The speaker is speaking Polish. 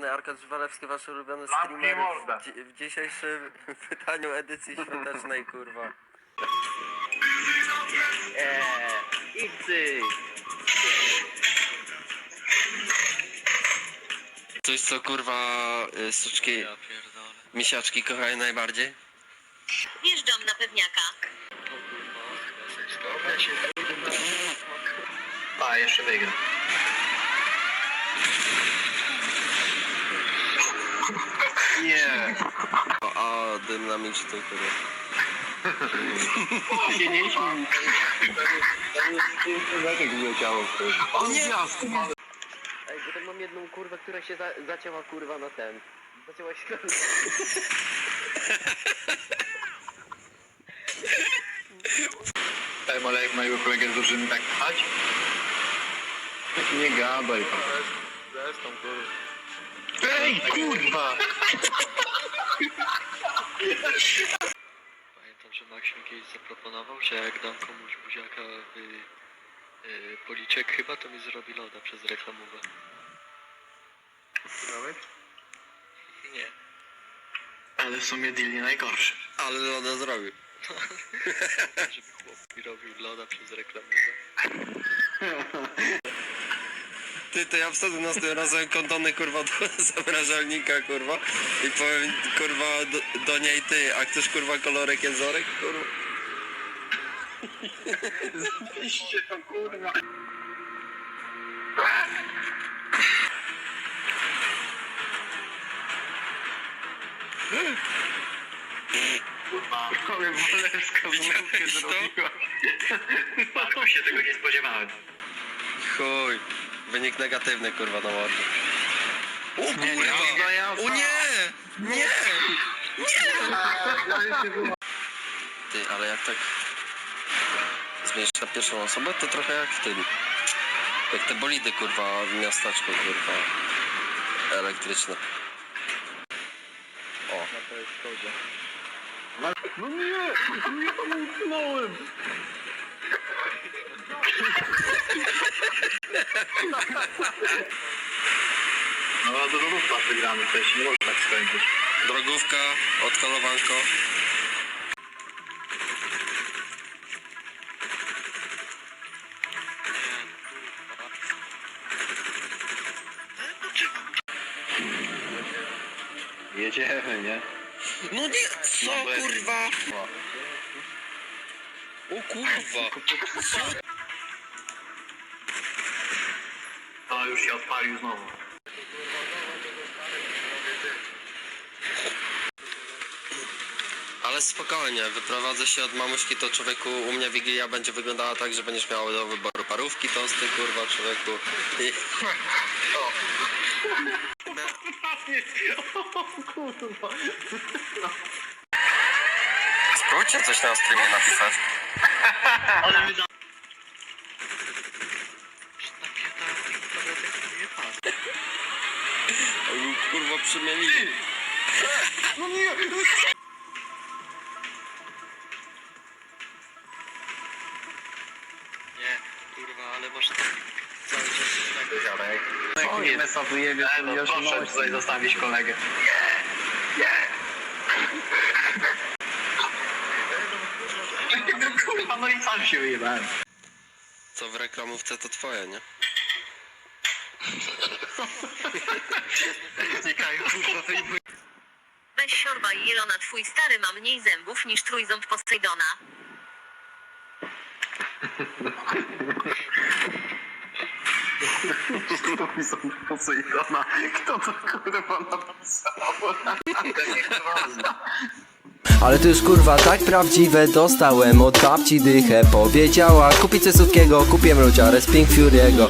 zwany Arkadiusz Walewski, wasz ulubiony streamer w, dzi- w dzisiejszym pytaniu edycji świątecznej, kurwa. Eee, Xy! Coś co kurwa y, suczki, misiaczki kochają najbardziej? Wjeżdżam na pewniaka. A, jeszcze wygra. Nie. O, o dym na miczy tu kurwa. Siedzieliśmy. O nie! Ej, bo tak mam jedną kurwę, która się za zacięła kurwa na ten. Zacięła się Ej, ale jak mojego kolegę zdążymy tak pchać? Nie gadaj pan. Ej, kurwa! Pamiętam, że Max mi kiedyś zaproponował, że jak dam komuś buziaka w y, policzek chyba, to mi zrobi loda przez reklamówę. Nie. Ale w sumie deal nie najgorszy. Ale loda zrobił. Żeby chłop mi robił loda przez reklamówę. Ty, to ja wsadzę następnym razem kondony kurwa do zamrażalnika kurwa i powiem kurwa do, do niej ty, a chcesz kurwa kolorek jęzorek kurwa? Iście to kurwa. Kurwa, ale Walewska Widziałeś to? zrobiła. Bardzo się tego nie spodziewałem. Chuj, wynik negatywny kurwa na mordę. O kurwa! Nie. O nie! Nie! Ty, ale jak tak zmienisz na pierwszą osobę, to trochę jak w tym. Jak te bolidy kurwa w miasteczku kurwa elektryczne. O. No nie, nie tam utknąłem. No a do równa wygramy, to się nie może tak skończyć. Drogówka, odkolowanko. Jedziemy, nie? No nie, co No bez- kurwa? O kurwa. Co? To już się odpalił znowu. Ale spokojnie, wyprowadzę się od mamuśki, to człowieku u mnie Wigilia będzie wyglądała tak, że będziesz miał do wyboru parówki, tosty, kurwa, człowieku. I... Kurwa. Spróbujcie coś na streamie napisać. Ale Kurwa, przemienili. No nie! Nie, kurwa, ale masz tak cały czas tak... Dziadek. Jak mnie mesa wyjebie, to no, proszę tutaj zostawić kolegę. Nie, nie! Kurwa, no i sam się wyjebałem. Co w reklamówce to twoje, nie? Czekaj, kurwa, wyjmuj. Weź siorba i jelona twój stary ma mniej zębów niż trójząb Posejdona. Pisał Posejdona? Kto to kurwa napisał? Ale to już kurwa tak prawdziwe dostałem od babci dychę Powiedziała kupić coś słodkiego, kupię mruciarę z Pink Fury'ego